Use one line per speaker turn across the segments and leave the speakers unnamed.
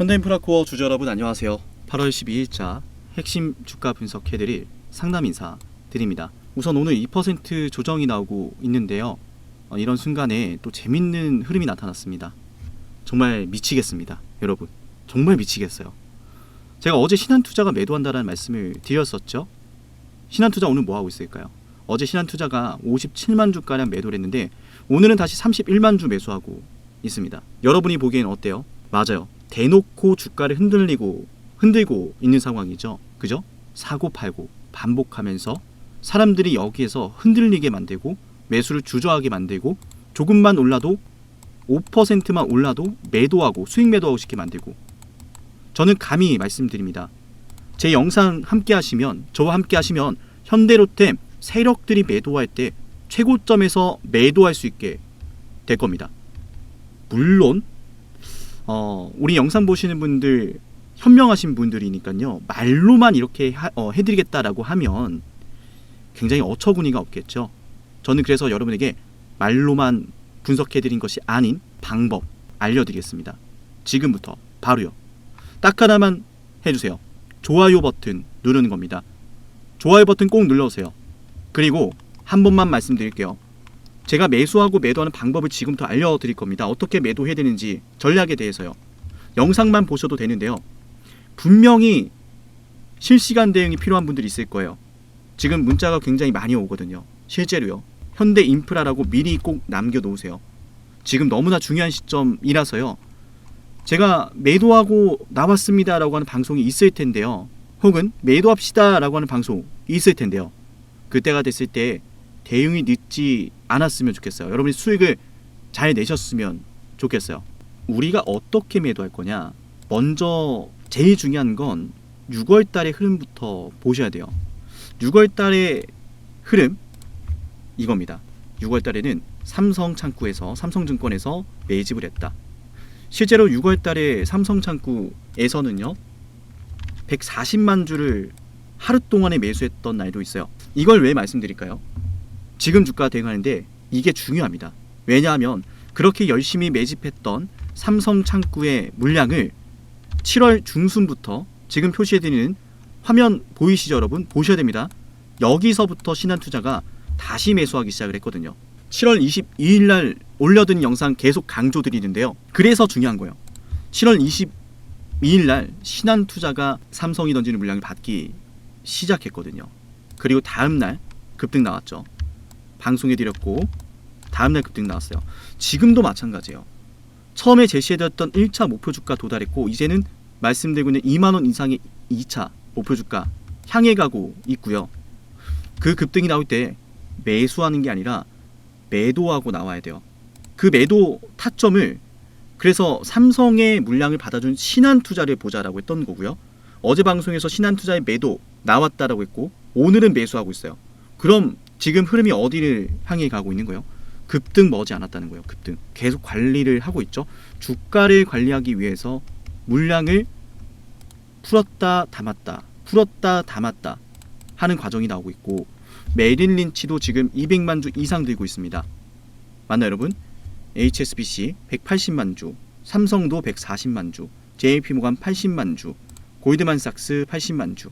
현대인프라코어 주주 여러분 안녕하세요. 8월 12일자 핵심 주가 분석해드릴 상담 인사 드립니다. 우선 오늘 2% 조정이 나오고 있는데요. 어, 이런 순간에 또 재밌는 흐름이 나타났습니다. 정말 미치겠습니다, 여러분. 정말 미치겠어요. 제가 어제 신한투자가 매도한다라는 말씀을 드렸었죠. 신한투자 오늘 뭐 하고 있을까요? 어제 신한투자가 57만 주가량 매도를 했는데 오늘은 다시 31만 주 매수하고 있습니다. 여러분이 보기엔 어때요? 맞아요. 대놓고 주가를 흔들리고 흔들고 있는 상황이죠. 그죠? 사고 팔고 반복하면서 사람들이 여기에서 흔들리게 만들고 매수를 주저하게 만들고 조금만 올라도 5%만 올라도 매도하고 수익 매도하고 싶게 만들고 저는 감히 말씀드립니다. 제 영상 함께 하시면 저와 함께 하시면 현대로템 세력들이 매도할 때 최고점에서 매도할 수 있게 될 겁니다. 물론 어, 우리 영상 보시는 분들 현명하신 분들이니까요 말로만 이렇게 하, 어, 해드리겠다라고 하면 굉장히 어처구니가 없겠죠. 저는 그래서 여러분에게 말로만 분석해드린 것이 아닌 방법 알려드리겠습니다. 지금부터 바로요. 딱 하나만 해주세요. 좋아요 버튼 누르는 겁니다. 좋아요 버튼 꼭 눌러주세요. 그리고 한 번만 말씀드릴게요. 제가 매수하고 매도하는 방법을 지금부터 알려드릴 겁니다. 어떻게 매도해야 되는지 전략에 대해서요. 영상만 보셔도 되는데요. 분명히 실시간 대응이 필요한 분들이 있을 거예요. 지금 문자가 굉장히 많이 오거든요. 실제로요. 현대 인프라라고 미리 꼭 남겨놓으세요. 지금 너무나 중요한 시점이라서요. 제가 매도하고 나왔습니다라고 하는 방송이 있을 텐데요. 혹은 매도합시다라고 하는 방송이 있을 텐데요. 그때가 됐을 때 대응이 늦지 않았으면 좋겠어요. 여러분이 수익을 잘 내셨으면 좋겠어요. 우리가 어떻게 매도할 거냐? 먼저 제일 중요한 건 6월 달의 흐름부터 보셔야 돼요. 6월 달의 흐름 이겁니다. 6월 달에는 삼성 창구에서 삼성증권에서 매집을 했다. 실제로 6월 달에 삼성 창구에서는요. 140만 주를 하루 동안에 매수했던 날도 있어요. 이걸 왜 말씀드릴까요? 지금 주가 대응하는데 이게 중요합니다. 왜냐하면 그렇게 열심히 매집했던 삼성 창구의 물량을 7월 중순부터 지금 표시해드리는 화면 보이시죠 여러분? 보셔야 됩니다. 여기서부터 신한투자가 다시 매수하기 시작을 했거든요. 7월 22일 날 올려드린 영상 계속 강조드리는데요. 그래서 중요한 거예요. 7월 22일 날 신한투자가 삼성이 던지는 물량을 받기 시작했거든요. 그리고 다음 날 급등 나왔죠. 방송해 드렸고 다음 날 급등 나왔어요. 지금도 마찬가지예요. 처음에 제시해드렸던 1차 목표 주가 도달했고 이제는 말씀드리고 있는 2만 원 이상의 2차 목표 주가 향해 가고 있고요. 그 급등이 나올 때 매수하는 게 아니라 매도하고 나와야 돼요. 그 매도 타점을 그래서 삼성의 물량을 받아준 신한 투자를 보자라고 했던 거고요. 어제 방송에서 신한 투자의 매도 나왔다라고 했고 오늘은 매수하고 있어요. 그럼 지금 흐름이 어디를 향해 가고 있는 거예요? 급등 머지 않았다는 거예요. 급등 계속 관리를 하고 있죠. 주가를 관리하기 위해서 물량을 풀었다 담았다 풀었다 담았다 하는 과정이 나오고 있고 메릴 린치도 지금 200만 주 이상 들고 있습니다. 맞나요, 여러분? HSBC 180만 주, 삼성도 140만 주, JP모간 80만 주, 골드만삭스 80만 주.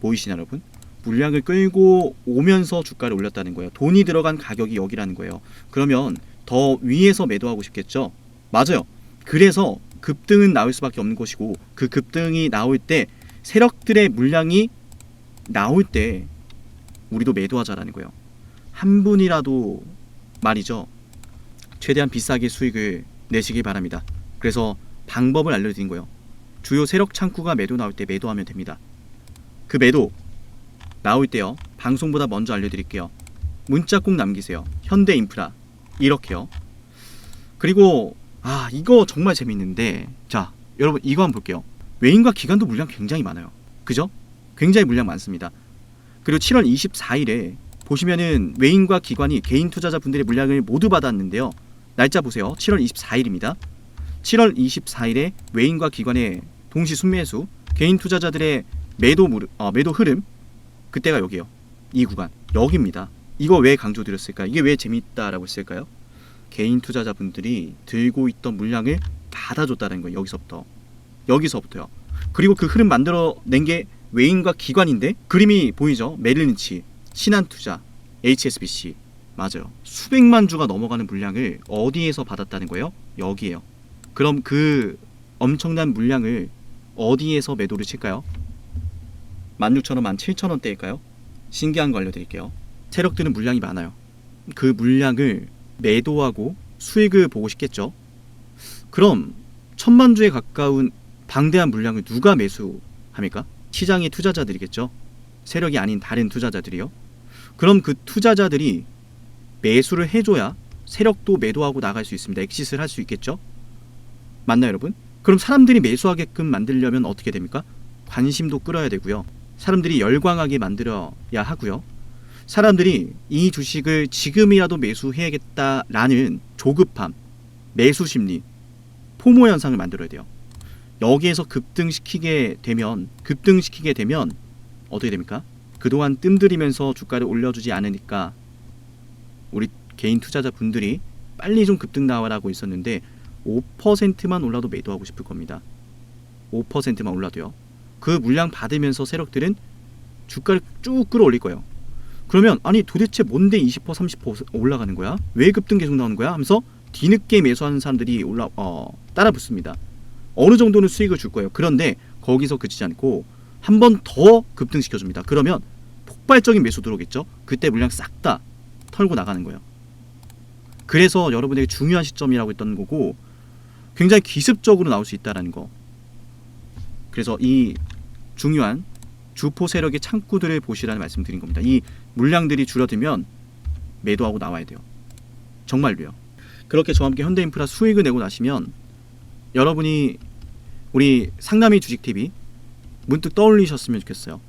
보이시나 여러분? 물량을 끌고 오면서 주가를 올렸다는 거예요. 돈이 들어간 가격이 여기라는 거예요. 그러면 더 위에서 매도하고 싶겠죠? 맞아요. 그래서 급등은 나올 수밖에 없는 것이고 그 급등이 나올 때 세력들의 물량이 나올 때 우리도 매도하자라는 거예요. 한 분이라도 말이죠. 최대한 비싸게 수익을 내시길 바랍니다. 그래서 방법을 알려드린 거예요. 주요 세력 창구가 매도 나올 때 매도하면 됩니다. 그 매도 나올 때요. 방송보다 먼저 알려드릴게요. 문자 꼭 남기세요. 현대 인프라 이렇게요. 그리고 아 이거 정말 재밌는데 자 여러분 이거 한번 볼게요. 외인과 기관도 물량 굉장히 많아요. 그죠? 굉장히 물량 많습니다. 그리고 7월 24일에 보시면은 외인과 기관이 개인 투자자분들의 물량을 모두 받았는데요. 날짜 보세요. 7월 24일입니다. 7월 24일에 외인과 기관의 동시 순매수, 개인 투자자들의 매도 물, 어, 매도 흐름 그때가 여기요. 이 구간 여기입니다. 이거 왜 강조드렸을까? 이게 왜 재밌다라고 했을까요? 개인 투자자분들이 들고 있던 물량을 받아줬다는 거예요. 여기서부터 여기서부터요. 그리고 그 흐름 만들어낸 게 외인과 기관인데 그림이 보이죠? 메릴린치, 신한투자, HSBC 맞아요. 수백만 주가 넘어가는 물량을 어디에서 받았다는 거예요? 여기에요. 그럼 그 엄청난 물량을 어디에서 매도를 칠까요? 16,000원, 17,000원대일까요? 신기한 거 알려드릴게요. 세력들은 물량이 많아요. 그 물량을 매도하고 수익을 보고 싶겠죠. 그럼 천만 주에 가까운 방대한 물량을 누가 매수합니까? 시장의 투자자들이겠죠. 세력이 아닌 다른 투자자들이요. 그럼 그 투자자들이 매수를 해줘야 세력도 매도하고 나갈 수 있습니다. 엑시스를 할 수 있겠죠. 맞나요, 여러분? 그럼 사람들이 매수하게끔 만들려면 어떻게 됩니까? 관심도 끌어야 되고요. 사람들이 열광하게 만들어야 하고요. 사람들이 이 주식을 지금이라도 매수해야겠다라는 조급함, 매수 심리, 포모 현상을 만들어야 돼요. 여기에서 급등시키게 되면 급등시키게 되면 어떻게 됩니까? 그동안 뜸들이면서 주가를 올려주지 않으니까 우리 개인 투자자 분들이 빨리 좀 급등 나와라고 있었는데 5%만 올라도 매도하고 싶을 겁니다. 5%만 올라도요. 그 물량 받으면서 세력들은 주가를 쭉 끌어올릴 거예요. 그러면 아니 도대체 뭔데 20% 30% 올라가는 거야? 왜 급등 계속 나오는 거야? 하면서 뒤늦게 매수하는 사람들이 올라 어, 따라 붙습니다. 어느 정도는 수익을 줄 거예요. 그런데 거기서 그치지 않고 한 번 더 급등시켜 줍니다. 그러면 폭발적인 매수 들어오겠죠. 그때 물량 싹 다 털고 나가는 거예요. 그래서 여러분에게 중요한 시점이라고 했던 거고 굉장히 기습적으로 나올 수 있다라는 거. 그래서 이 중요한 주포 세력의 창구들을 보시라는 말씀드린 겁니다. 이 물량들이 줄어들면 매도하고 나와야 돼요. 정말로요. 그렇게 저와 함께 현대인프라 수익을 내고 나시면 여러분이 우리 상남이 주식TV 문득 떠올리셨으면 좋겠어요.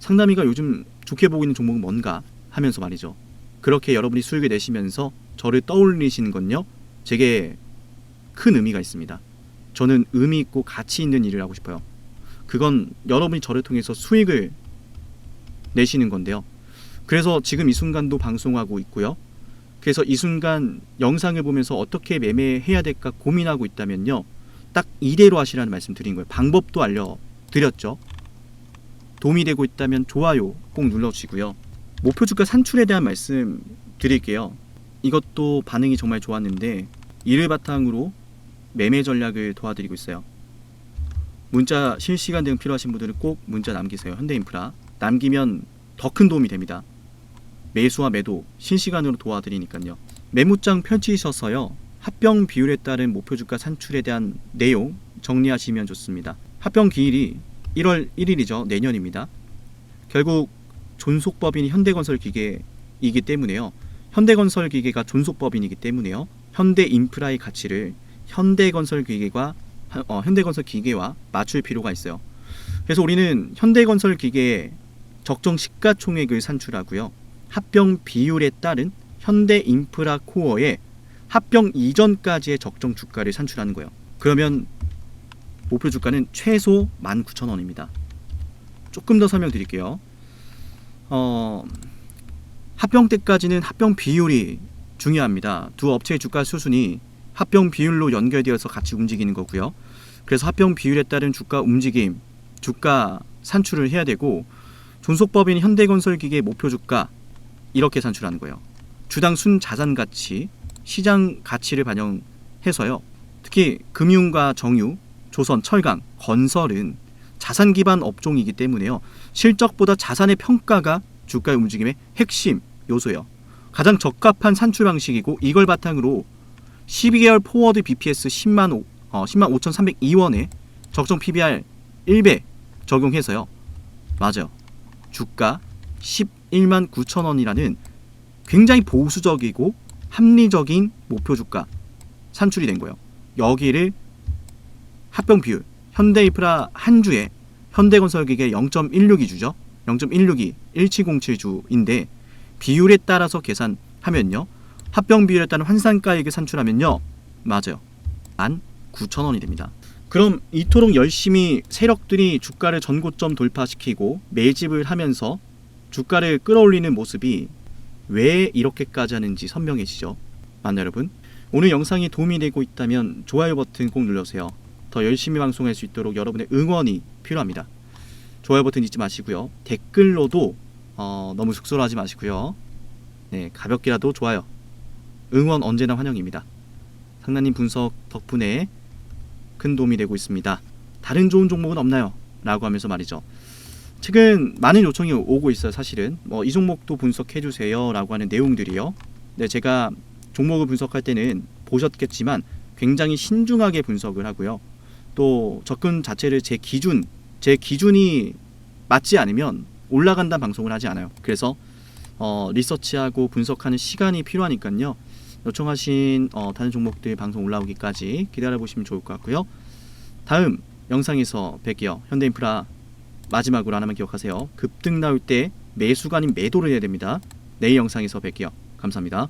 상남이가 요즘 좋게 보고 있는 종목은 뭔가 하면서 말이죠. 그렇게 여러분이 수익을 내시면서 저를 떠올리시는 건요. 제게 큰 의미가 있습니다. 저는 의미 있고 가치 있는 일을 하고 싶어요. 그건 여러분이 저를 통해서 수익을 내시는 건데요. 그래서 지금 이 순간도 방송하고 있고요. 그래서 이 순간 영상을 보면서 어떻게 매매해야 될까 고민하고 있다면요. 딱 이대로 하시라는 말씀 드린 거예요. 방법도 알려드렸죠. 도움이 되고 있다면 좋아요 꼭 눌러주시고요. 목표 주가 산출에 대한 말씀 드릴게요. 이것도 반응이 정말 좋았는데 이를 바탕으로 매매 전략을 도와드리고 있어요. 문자 실시간 대응 필요하신 분들은 꼭 문자 남기세요. 현대인프라 남기면 더 큰 도움이 됩니다. 매수와 매도 실시간으로 도와드리니까요. 메모장 펼치셔서요. 합병 비율에 따른 목표 주가 산출에 대한 내용 정리하시면 좋습니다. 합병 기일이 1월 1일이죠. 내년입니다. 결국 존속법인이 현대건설 기계이기 때문에요. 현대건설 기계가 존속법인이기 때문에요. 현대인프라의 가치를 현대건설 기계가 어, 현대건설 기계와 맞출 필요가 있어요. 그래서 우리는 현대건설 기계의 적정 시가총액을 산출하고요. 합병 비율에 따른 현대인프라 코어의 합병 이전까지의 적정 주가를 산출하는 거예요. 그러면 목표 주가는 최소 19,000원입니다. 조금 더 설명드릴게요. 어, 합병 때까지는 합병 비율이 중요합니다. 두 업체의 주가 수순이 합병 비율로 연결되어서 같이 움직이는 거고요. 그래서 합병 비율에 따른 주가 움직임, 주가 산출을 해야 되고 존속법인 현대건설기계 목표 주가 이렇게 산출하는 거예요. 주당 순 자산 가치, 시장 가치를 반영해서요. 특히 금융과 정유, 조선, 철강, 건설은 자산 기반 업종이기 때문에요. 실적보다 자산의 평가가 주가의 움직임의 핵심 요소예요. 가장 적합한 산출 방식이고 이걸 바탕으로 12개월 포워드 BPS 10만 5, 어, 10만 5,302원에 적정 PBR 1배 적용해서요. 맞아요. 주가 11만 9천 원이라는 굉장히 보수적이고 합리적인 목표 주가 산출이 된 거예요. 여기를 합병 비율 현대인프라 한 주에 현대건설기계 0.16이 주죠. 0.162 1707주인데 비율에 따라서 계산하면요. 합병 비율에 따른 환산가액을 산출하면요. 맞아요. 19,000원이 됩니다. 그럼 이토록 열심히 세력들이 주가를 전고점 돌파시키고 매집을 하면서 주가를 끌어올리는 모습이 왜 이렇게까지 하는지 선명해지죠. 맞나요, 여러분? 오늘 영상이 도움이 되고 있다면 좋아요 버튼 꼭 눌러주세요. 더 열심히 방송할 수 있도록 여러분의 응원이 필요합니다. 좋아요 버튼 잊지 마시고요. 댓글로도 어, 너무 쑥스러워하지 마시고요. 네, 가볍게라도 좋아요. 응원 언제나 환영입니다. 상나님 분석 덕분에 큰 도움이 되고 있습니다. 다른 좋은 종목은 없나요? 라고 하면서 말이죠. 최근 많은 요청이 오고 있어요. 사실은 뭐 이 종목도 분석해 주세요라고 하는 내용들이요. 네, 제가 종목을 분석할 때는 보셨겠지만 굉장히 신중하게 분석을 하고요. 또 접근 자체를 제 기준, 제 기준이 맞지 않으면 올라간다는 방송을 하지 않아요. 그래서 어, 리서치하고 분석하는 시간이 필요하니까요. 요청하신 어, 다른 종목들 방송 올라오기까지 기다려 보시면 좋을 것 같고요. 다음 영상에서 뵐게요. 현대인프라 마지막으로 하나만 기억하세요. 급등 나올 때 매수가 아닌 매도를 해야 됩니다. 내일 영상에서 뵐게요. 감사합니다.